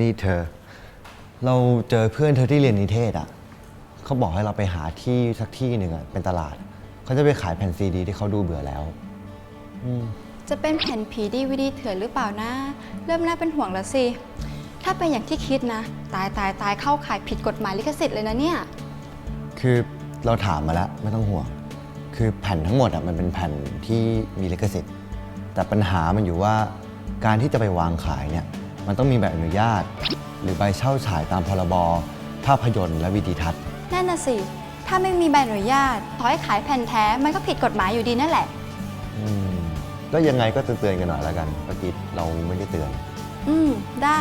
นี่เธอ เราเจอเพื่อนเธอที่เรียนนิเทศอะเขาบอกให้เราไปหาที่สักที่หนึ่งอะเป็นตลาด เขาจะไปขายแผ่นซีดี ที่เขาดูเบื่อแล้วจะเป็นแผ่นผีดีวดีเถื่อนหรือเปล่านะ เริ่มน่าเป็นห่วงแล้วสิ ถ้าเป็นอย่างที่คิดนะ ตายตายตายเข้าข่ายผิดกฎหมายลิขสิทธิ์เลยนะเนี่ย คือเราถามมาแล้วไม่ต้องห่วง คือแผ่นทั้งหมดอะมันเป็นแผ่นที่มีลิขสิทธิ์ แต่ปัญหามันอยู่ว่าการที่จะไปวางขายเนี่ย มันต้องมีใบอนุญาต หรือใบเช่าฉายตามพรบภาพยนตร์และวิดีทัศน์ นั่นน่ะสิ ถ้าไม่มีใบอนุญาตต่อให้ขายแผ่นแท้มันก็ผิดกฎหมายอยู่ดีนั่นแหละ อืมก็ยังไงก็เตือนๆกันหน่อยแล้วกันเมื่อกี้เราไม่ได้เตือน อืม ได้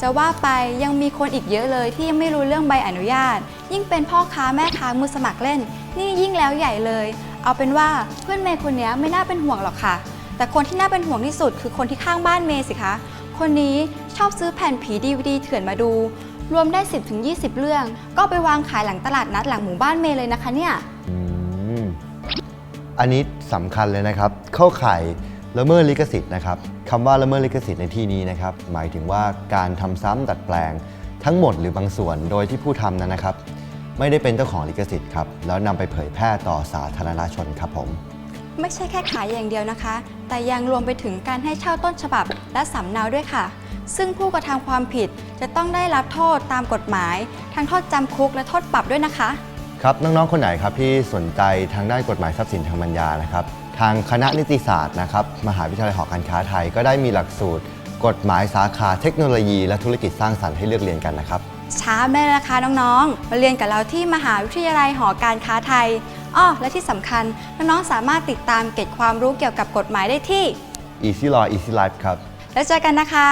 จะว่าไปยังมีคนอีกเยอะเลยที่ยังไม่รู้เรื่องใบอนุญาต ยิ่งเป็นพ่อค้าแม่ค้ามือสมัครเล่น นี่ยิ่งแล้วใหญ่เลย เอาเป็นว่าเพื่อนเมย์คนนี้ไม่น่าเป็นห่วงหรอกค่ะ แต่คนที่น่าเป็นห่วงที่สุดคือคนที่ข้างบ้านเมย์สิคะ คนนี้ชอบซื้อแผ่นผีดีวดีเถื่อนมาดู รวมได้ 10-20 เรื่อง ก็ไปวางขายหลังตลาดนัดหลังหมู่บ้านเมย์เลยนะคะเนี่ยอืมอันนี้สำคัญเลยนะครับ เข้าข่ายละเมิดลิขสิทธิ์นะครับคำว่าละเมิดลิขสิทธิ์ในที่นี้นะครับ หมายถึงว่าการทำซ้ำดัดแปลง ทั้งหมดหรือบางส่วนโดยที่ผู้ทำนั้นนะครับ ไม่ได้เป็นเจ้าของลิขสิทธิ์ครับแล้วนำไปเผยแพร่ต่อสาธารณชนครับผม ไม่ใช่แค่ขายอย่างเดียวนะคะ แต่ยังรวมไปถึงการให้เช่าต้นฉบับและสำเนาด้วยค่ะ ซึ่งผู้กระทำความผิดจะต้องได้รับโทษตามกฎหมาย ทั้งโทษจำคุกและโทษปรับด้วยนะคะ ครับน้องๆคนไหนครับที่สนใจทางด้านกฎหมายทรัพย์สินทางปัญญานะครับ ทางคณะนิติศาสตร์นะครับมหาวิทยาลัยหอการค้าไทยก็ได้มีหลักสูตร กฎหมายสาขาเทคโนโลยี และธุรกิจสร้างสรรค์ให้เลือกเรียนกันนะครับช้าไม่ได้นะคะน้องๆ มาเรียนกับเราที่มหาวิทยาลัยหอการค้าไทย อ้อและที่สำคัญน้องๆสามารถติดตามเก็บความรู้เกี่ยวกับกฎหมายได้ที่ Easy Law Easy Life ครับ แล้วเจอกันนะคะ